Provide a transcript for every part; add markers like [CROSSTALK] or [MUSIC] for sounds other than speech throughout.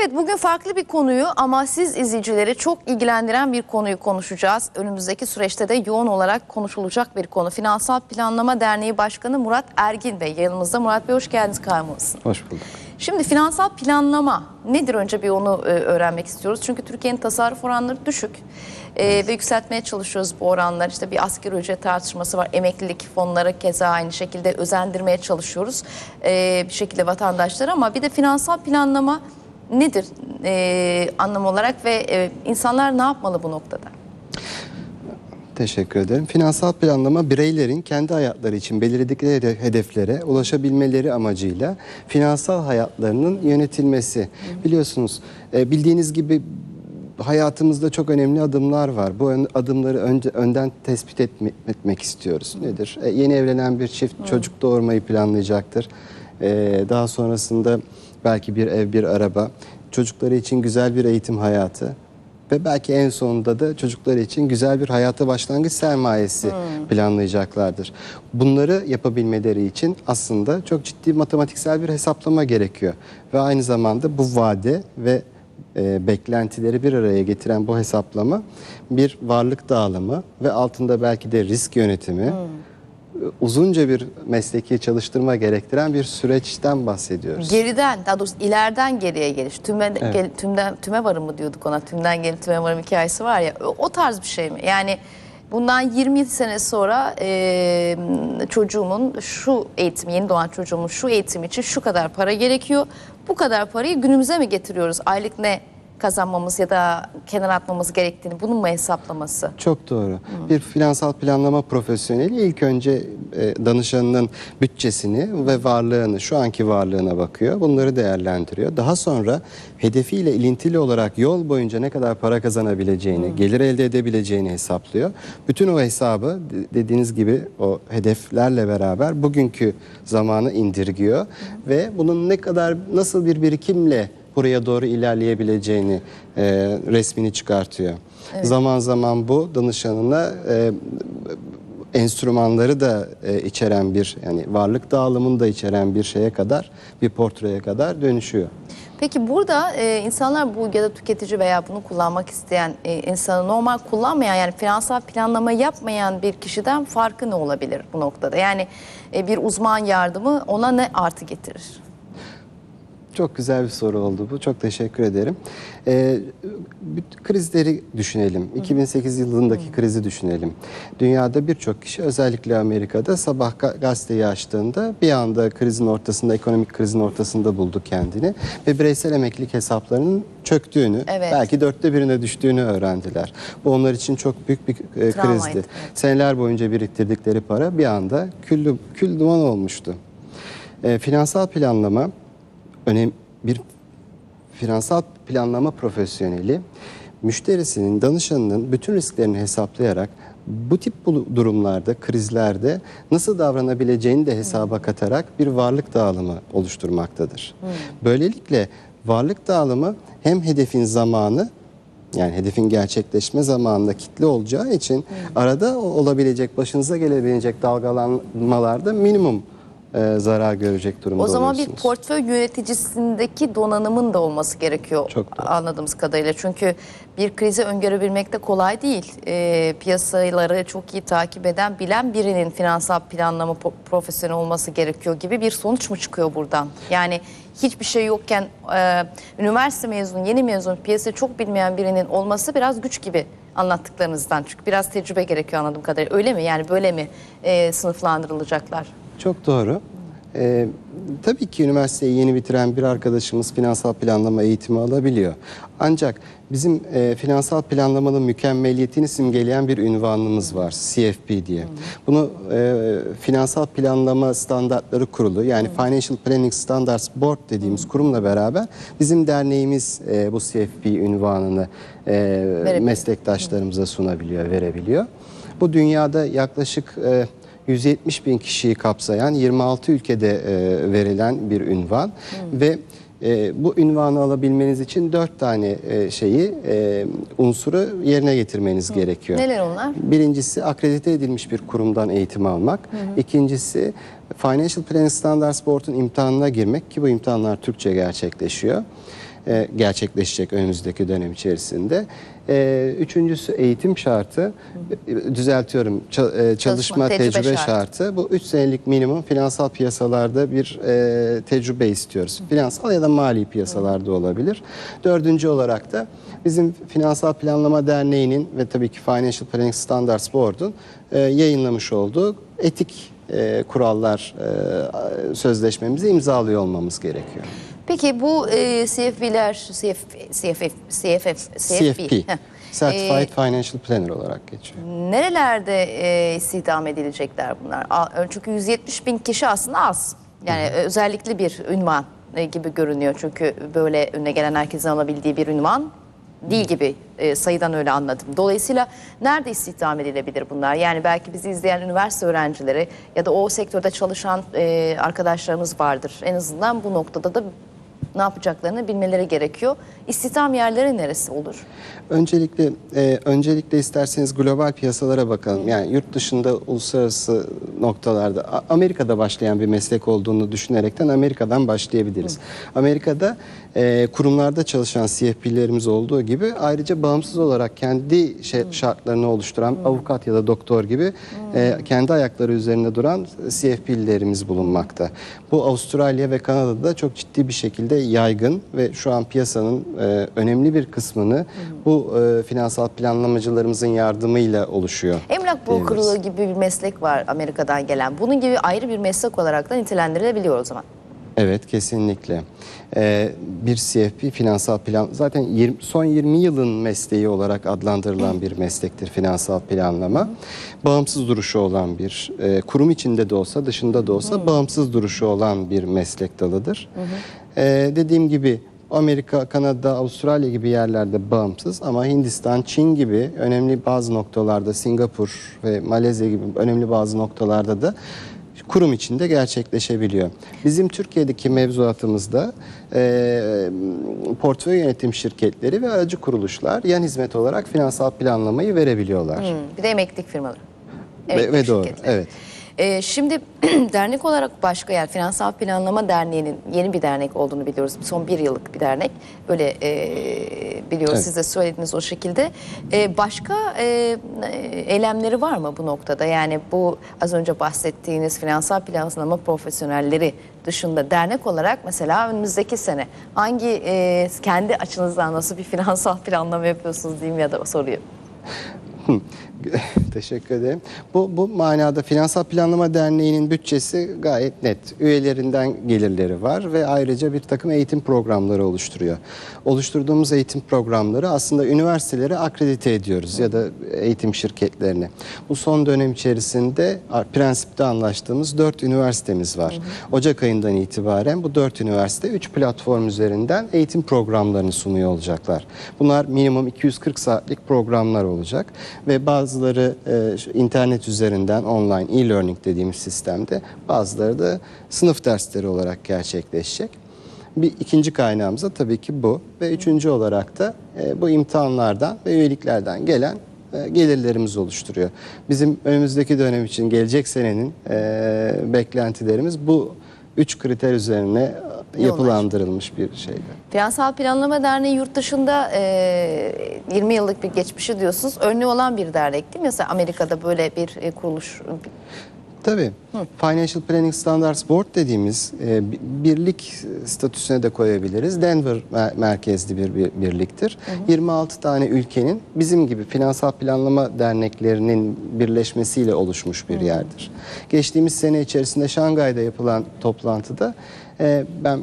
Evet bugün farklı bir konuyu ama siz izleyicileri çok ilgilendiren bir konuyu konuşacağız. Önümüzdeki süreçte de yoğun olarak konuşulacak bir konu. Finansal Planlama Derneği Başkanı Murat Ergin Bey yanımızda. Murat Bey hoş geldiniz kalmasın. Hoş bulduk. Şimdi finansal planlama nedir önce bir onu e, öğrenmek istiyoruz. Çünkü Türkiye'nin tasarruf oranları düşük E, ve yükseltmeye çalışıyoruz bu oranlar. İşte bir asgari ücret tartışması var. Emeklilik fonları keza aynı şekilde özendirmeye çalışıyoruz e, bir şekilde vatandaşları ama bir de finansal planlama nedir e, anlam olarak ve e, insanlar ne yapmalı bu noktada? Teşekkür ederim. Finansal planlama bireylerin kendi hayatları için belirledikleri hedeflere ulaşabilmeleri amacıyla finansal hayatlarının yönetilmesi. Biliyorsunuz e, bildiğiniz gibi hayatımızda çok önemli adımlar var. Bu adımları önce, önden tespit etme- etmek istiyoruz. Nedir? E, yeni evlenen bir çift çocuk doğurmayı planlayacaktır. E, daha sonrasında belki bir ev, bir araba. Çocukları için güzel bir eğitim hayatı. Ve belki en sonunda da çocukları için güzel bir hayata başlangıç sermayesi planlayacaklardır. Bunları yapabilmeleri için aslında çok ciddi matematiksel bir hesaplama gerekiyor. Ve aynı zamanda bu vade ve e, beklentileri bir araya getiren bu hesaplama bir varlık dağılımı ve altında belki de risk yönetimi uzunca bir mesleki çalıştırma gerektiren bir süreçten bahsediyoruz. Geriden daha doğrusu ileriden geriye geliş. Tüme, Evet. gel- tümden, tüme varım mı diyorduk ona. Tümden gelip tüme varım hikayesi var ya. O, o tarz bir şey mi? Yani bundan 20 sene sonra e, çocuğumun şu eğitim, yeni doğan çocuğumun şu eğitim için şu kadar para gerekiyor. Bu kadar parayı günümüze mi getiriyoruz? Aylık ne kazanmamız ya da kenara atmamız gerektiğini bunun mu hesaplaması? Çok doğru. Bir finansal planlama profesyoneli ilk önce e, danışanının bütçesini ve varlığını, şu anki varlığına bakıyor. Bunları değerlendiriyor. Daha sonra hedefiyle ilintili olarak yol boyunca ne kadar para kazanabileceğini, gelir elde edebileceğini hesaplıyor. Bütün o hesabı de- dediğiniz gibi o hedeflerle beraber bugünkü zamanı indirgiyor ve bunun ne kadar nasıl bir birikimle buraya doğru ilerleyebileceğini e, resmini çıkartıyor. Zaman zaman bu danışanına e, enstrümanları da e, içeren bir yani varlık dağılımını da içeren bir şeye kadar bir portreye kadar dönüşüyor. Peki burada e, insanlar bu ya da tüketici veya bunu kullanmak isteyen e, insanı normal kullanmayan yani finansal planlama yapmayan bir kişiden farkı ne olabilir bu noktada? Yani e, bir uzman yardımı ona ne artı getirir? Çok güzel bir soru oldu bu. Çok teşekkür ederim. Ee, krizleri düşünelim. 2008 yılındaki krizi düşünelim. Dünyada birçok kişi özellikle Amerika'da sabah ga- gazeteyi açtığında bir anda krizin ortasında, ekonomik krizin ortasında buldu kendini. Ve bireysel emeklilik hesaplarının çöktüğünü, Evet. belki dörtte birine düştüğünü öğrendiler. Bu onlar için çok büyük bir e, krizdi. Seneler boyunca biriktirdikleri para bir anda kül, kül duman olmuştu. E, finansal planlama önem bir finansal planlama profesyoneli müşterisinin, danışanının bütün risklerini hesaplayarak bu tip bu durumlarda, krizlerde nasıl davranabileceğini de hesaba katarak bir varlık dağılımı oluşturmaktadır. Böylelikle varlık dağılımı hem hedefin zamanı yani hedefin gerçekleşme zamanında kitle olacağı için arada olabilecek, başınıza gelebilecek dalgalanmalarda minimum e, zarar görecek durumda O zaman bir portföy yöneticisindeki donanımın da olması gerekiyor Çok doğru. anladığımız kadarıyla. Çünkü bir krizi öngörebilmek de kolay değil. E, piyasaları çok iyi takip eden, bilen birinin finansal planlama profesyoneli olması gerekiyor gibi bir sonuç mu çıkıyor buradan? Yani hiçbir şey yokken e, üniversite mezunu, yeni mezun, piyasayı çok bilmeyen birinin olması biraz güç gibi anlattıklarınızdan. Çünkü biraz tecrübe gerekiyor anladığım kadarıyla. Öyle mi? Yani böyle mi e, sınıflandırılacaklar? Çok doğru. Ee, tabii ki üniversiteyi yeni bitiren bir arkadaşımız finansal planlama eğitimi alabiliyor. Ancak bizim e, finansal planlamanın mükemmeliyetini simgeleyen bir ünvanımız var CFP diye. Bunu e, Finansal Planlama Standartları Kurulu yani Financial Planning Standards Board dediğimiz kurumla beraber bizim derneğimiz e, bu CFP ünvanını e, meslektaşlarımıza sunabiliyor, verebiliyor. Bu dünyada yaklaşık e, 170 bin kişiyi kapsayan 26 ülkede e, verilen bir ünvan ve e, bu ünvanı alabilmeniz için dört tane e, şeyi e, unsuru yerine getirmeniz gerekiyor. Neler onlar? Birincisi akredite edilmiş bir kurumdan eğitim almak. İkincisi Financial Planning Standards Board'un imtihanına girmek ki bu imtihanlar Türkçe gerçekleşiyor. E, gerçekleşecek önümüzdeki dönem içerisinde. E, üçüncüsü eğitim şartı. E, Düzeltiyorum. ça- e, çalışma, tecrübe tecrübe, şartı. şartı. Bu 3 senelik minimum finansal piyasalarda bir e, tecrübe istiyoruz. Finansal ya da mali piyasalarda olabilir. Dördüncü olarak da bizim Finansal Planlama Derneği'nin ve tabii ki Financial Planning Standards Board'un e, yayınlamış olduğu etik e, kurallar e, sözleşmemizi imzalıyor olmamız gerekiyor. Peki bu e, CFP'ler, CF, CFF, CFF, CFP, heh. Certified E, Financial Planner olarak geçiyor. nerelerde e, istihdam edilecekler bunlar? A- Çünkü 170 bin kişi aslında az. Yani özellikle bir ünvan e, gibi görünüyor. Çünkü böyle önüne gelen herkesin alabildiği bir ünvan değil gibi e, sayıdan öyle anladım. Dolayısıyla nerede istihdam edilebilir bunlar? Yani belki bizi izleyen üniversite öğrencileri ya da o sektörde çalışan e, arkadaşlarımız vardır. En azından bu noktada da ne yapacaklarını bilmeleri gerekiyor. İstihdam yerleri neresi olur? Öncelikle e, öncelikle isterseniz global piyasalara bakalım. Yani yurt dışında uluslararası noktalarda Amerika'da başlayan bir meslek olduğunu düşünerekten Amerika'dan başlayabiliriz. Amerika'da e, kurumlarda çalışan CFP'lerimiz olduğu gibi ayrıca bağımsız olarak kendi şey- şartlarını oluşturan avukat ya da doktor gibi e, kendi ayakları üzerinde duran CFP'lerimiz bulunmakta. Bu Avustralya ve Kanada'da çok ciddi bir şekilde yaygın ve şu an piyasanın e, önemli bir kısmını bu e, finansal planlamacılarımızın yardımıyla oluşuyor. Emlak brokerlığı gibi bir meslek var Amerika'dan gelen. Bunun gibi ayrı bir meslek olarak da nitelendirilebiliyor o zaman. Evet kesinlikle. Ee, bir CFP finansal plan zaten 20 son 20 yılın mesleği olarak adlandırılan bir meslektir finansal planlama. Bağımsız duruşu olan bir e, kurum içinde de olsa dışında da olsa bağımsız duruşu olan bir meslek dalıdır. Ee, dediğim gibi Amerika, Kanada, Avustralya gibi yerlerde bağımsız ama Hindistan, Çin gibi önemli bazı noktalarda Singapur ve Malezya gibi önemli bazı noktalarda da kurum içinde gerçekleşebiliyor. Bizim Türkiye'deki mevzuatımızda e, portföy yönetim şirketleri ve aracı kuruluşlar yan hizmet olarak finansal planlamayı verebiliyorlar. Hmm, Bir de emeklilik firmaları. Ve, Emeklilik ve doğru, şirketleri. evet. Ee, şimdi [CLEARS THROAT] dernek olarak başka yani Finansal Planlama Derneği'nin yeni bir dernek olduğunu biliyoruz. Son bir yıllık bir dernek. Böyle e, biliyoruz Evet. siz de söylediniz o şekilde. E, başka e, eylemleri var mı bu noktada? Yani bu az önce bahsettiğiniz finansal planlama profesyonelleri dışında dernek olarak mesela önümüzdeki sene hangi e, kendi açınızdan nasıl bir [LAUGHS] finansal planlama yapıyorsunuz diyeyim ya da soruyor. [LAUGHS] Teşekkür ederim. Bu, bu manada Finansal Planlama Derneği'nin bütçesi gayet net. Üyelerinden gelirleri var ve ayrıca bir takım eğitim programları oluşturuyor. Oluşturduğumuz eğitim programları aslında üniversiteleri akredite ediyoruz ya da eğitim şirketlerini. Bu son dönem içerisinde prensipte anlaştığımız dört üniversitemiz var. Ocak ayından itibaren bu dört üniversite üç platform üzerinden eğitim programlarını sunuyor olacaklar. Bunlar minimum 240 saatlik programlar olacak ve bazıları e, internet üzerinden online e-learning dediğimiz sistemde bazıları da sınıf dersleri olarak gerçekleşecek. Bir ikinci kaynağımız da tabii ki bu ve üçüncü olarak da e, bu imtihanlardan ve üyeliklerden gelen e, gelirlerimiz oluşturuyor. Bizim önümüzdeki dönem için gelecek senenin e, beklentilerimiz bu üç kriter üzerine yapılandırılmış bir şeydi. Finansal Planlama Derneği yurt dışında e, 20 yıllık bir geçmişi diyorsunuz. Örneği olan bir dernek değil mi? Mesela Amerika'da böyle bir e, kuruluş. Tabii. Financial Planning Standards Board dediğimiz e, bi- birlik statüsüne de koyabiliriz. Denver mer- merkezli bir, bir birliktir. 26 tane ülkenin bizim gibi finansal planlama derneklerinin birleşmesiyle oluşmuş bir yerdir. Geçtiğimiz sene içerisinde Şangay'da yapılan toplantıda e, ben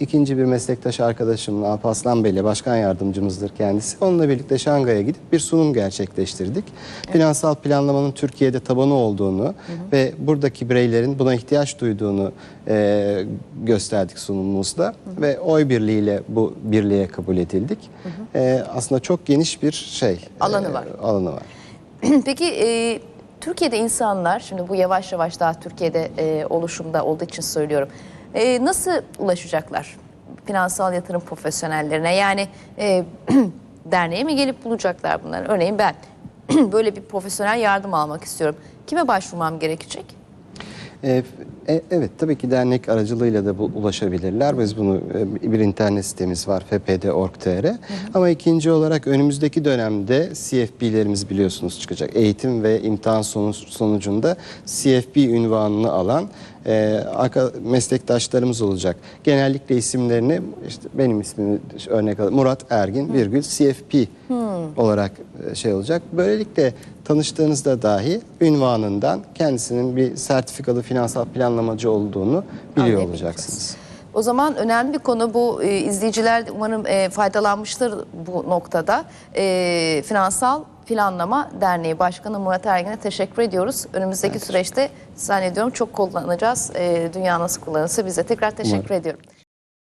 ikinci bir meslektaş arkadaşımla Alparslan Bey'le başkan yardımcımızdır kendisi. Onunla birlikte Şangay'a gidip bir sunum gerçekleştirdik. Finansal planlamanın Türkiye'de tabanı olduğunu ve buradaki bireylerin buna ihtiyaç duyduğunu e, gösterdik sunumumuzda ve oy birliğiyle bu birliğe kabul edildik. E, aslında çok geniş bir şey. Alanı e, var. Alanı var. [CLEARS THROAT] Peki e, Türkiye'de insanlar, şimdi bu yavaş yavaş daha Türkiye'de e, oluşumda olduğu için söylüyorum. E, nasıl ulaşacaklar finansal yatırım profesyonellerine? Yani e, [CLEARS THROAT] derneğe mi gelip bulacaklar bunları? Örneğin ben [CLEARS THROAT] böyle bir profesyonel yardım almak istiyorum. Kime başvurmam gerekecek? E, E, evet tabii ki dernek aracılığıyla da bu, ulaşabilirler. Biz bunu e, bir internet sitemiz var fpd.org.tr. Ama ikinci olarak önümüzdeki dönemde CFP'lerimiz biliyorsunuz çıkacak. Eğitim ve imtihan sonucunda CFP ünvanını alan e, meslektaşlarımız olacak. Genellikle isimlerini işte benim ismimi örnek alalım Murat Ergin virgül CFP olarak e, şey olacak. Böylelikle tanıştığınızda dahi ünvanından kendisinin bir sertifikalı finansal planlamacı olduğunu biliyor Anlayabileceğiz. olacaksınız. O zaman önemli bir konu bu. E, izleyiciler umarım e, faydalanmıştır bu noktada. E, Finansal Planlama Derneği Başkanı Murat Ergin'e teşekkür ediyoruz. Önümüzdeki süreçte zannediyorum çok kullanacağız. E, dünya nasıl kullanırsa bize tekrar teşekkür Umarım. ediyorum.